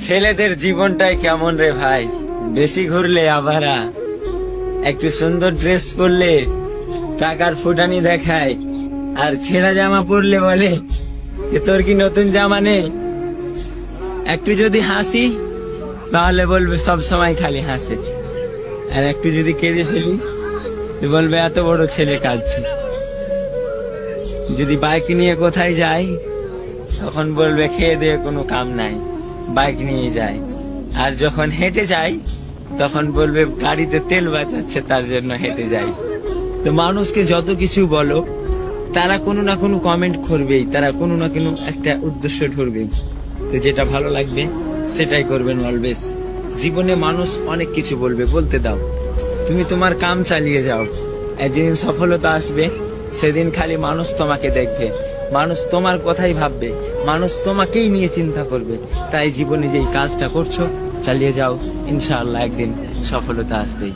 ছেলেদের জীবনটাই কেমন রে ভাই? বেশি ঘুরলে আবারা। একটু সুন্দর ড্রেস পরলে টাকার ফুটানি দেখায়। আর ছেঁড়া জামা পরলে বলে তোর কি নতুন জামা নেই? একটু যদি হাসি, তাহলে বলবে, সব সময় খালি হাসে। আর একটু যদি কেঁদে ফেলি বলবে, এত বড় ছেলে কাঁদছে। যদি বাইক নিয়ে কোথায় যাই তখন বলবে, খেয়ে দিয়ে কোনো কাম নাই। বাইক নিয়ে যায়। আর যখন হেঁটে যাই তখন বলবে গাড়িতে তেল বাঁচাচ্ছে, তার জন্য হেঁটে যাই। তো মানুষকে যত কিছু বলো, তারা কোনো না কোনো কমেন্ট করবেই, তারা কোনো না কোনো একটা উদ্দেশ্য ধরবেই। তো যেটা ভালো লাগবে, সেটাই করবেন অলওয়েজ জীবনে মানুষ অনেক কিছু বলবে, বলতে দাও। তুমি তোমার কাম চালিয়ে যাও। একদিন সফলতা আসবে, সেদিন খালি মানুষ তোমাকে দেখবে। মানুষ তোমার কথাই ভাববে, মানুষ তোমাকেই নিয়ে চিন্তা করবে। তাই জীবনে যেই কাজটা করছ, চালিয়ে যাও। ইনশাআল্লাহ একদিন সফলতা আসবেই।